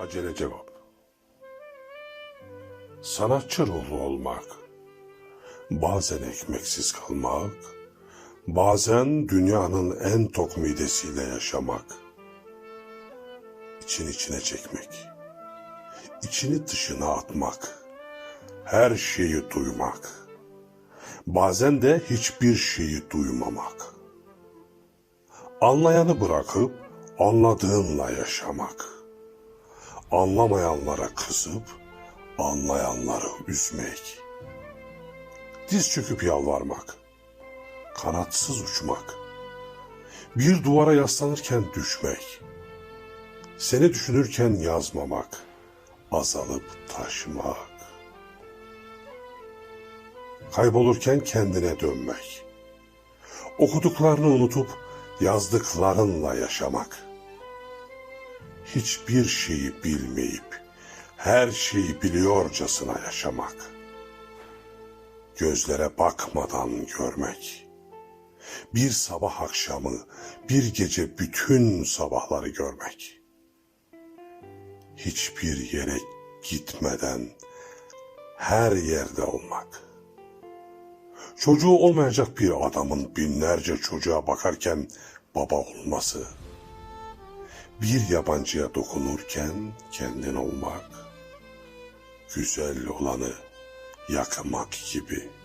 Acele cevap. Sanatçı ruhlu olmak, bazen ekmeksiz kalmak, bazen dünyanın en tok midesiyle yaşamak, için içine çekmek, içini dışına atmak, her şeyi duymak, bazen de hiçbir şeyi duymamak, anlayanı bırakıp anladığınla yaşamak, anlamayanlara kızıp anlayanları üzmek, diz çöküp yalvarmak, kanatsız uçmak, bir duvara yaslanırken düşmek, seni düşünürken yazmamak, azalıp taşımak, kaybolurken kendine dönmek, okuduklarını unutup yazdıklarınla yaşamak, hiçbir şeyi bilmeyip her şeyi biliyorcasına yaşamak, gözlere bakmadan görmek, bir sabah akşamı, bir gece bütün sabahları görmek, hiçbir yere gitmeden her yerde olmak. Çocuğu olmayacak bir adamın binlerce çocuğa bakarken baba olması. Bir yabancıya dokunurken kendin olmak. Güzel olanı yakmak gibi.''